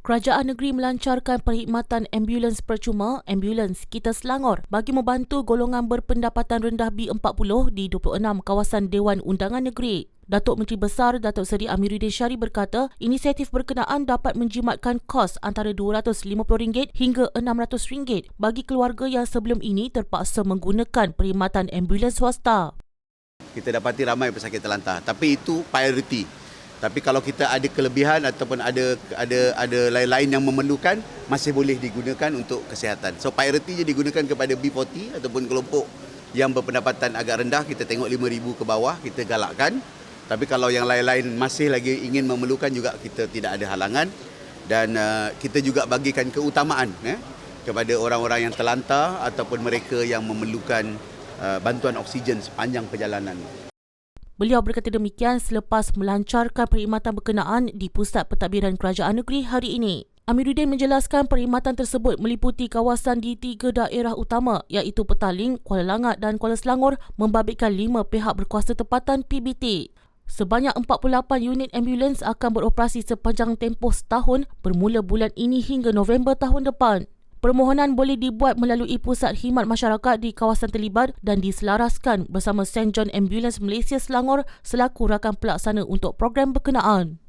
Kerajaan negeri melancarkan perkhidmatan ambulans percuma ambulans Kita Selangor bagi membantu golongan berpendapatan rendah B40 di 26 kawasan Dewan Undangan Negeri. Datuk Menteri Besar Datuk Seri Amiruddin Syari berkata, inisiatif berkenaan dapat menjimatkan kos antara RM250 hingga RM600 bagi keluarga yang sebelum ini terpaksa menggunakan perkhidmatan ambulans swasta. Kita dapati ramai pesakit terlantar, tapi itu priority. Tapi kalau kita ada kelebihan ataupun ada ada ada lain-lain yang memerlukan masih boleh digunakan untuk kesihatan. So priority je digunakan kepada B40 ataupun kelompok yang berpendapatan agak rendah kita tengok 5000 ke bawah kita galakkan. Tapi kalau yang lain-lain masih lagi ingin memerlukan juga kita tidak ada halangan dan uh, kita juga bagikan keutamaan eh, kepada orang-orang yang terlantar ataupun mereka yang memerlukan uh, bantuan oksigen sepanjang perjalanan. Beliau berkata demikian selepas melancarkan perkhidmatan berkenaan di Pusat Pentadbiran Kerajaan Negeri hari ini. Amiruddin menjelaskan perkhidmatan tersebut meliputi kawasan di tiga daerah utama iaitu Petaling, Kuala Langat dan Kuala Selangor membabitkan lima pihak berkuasa tempatan PBT. Sebanyak 48 unit ambulans akan beroperasi sepanjang tempoh setahun bermula bulan ini hingga November tahun depan. Permohonan boleh dibuat melalui Pusat Khidmat Masyarakat di kawasan terlibat dan diselaraskan bersama St. John Ambulance Malaysia Selangor selaku rakan pelaksana untuk program berkenaan.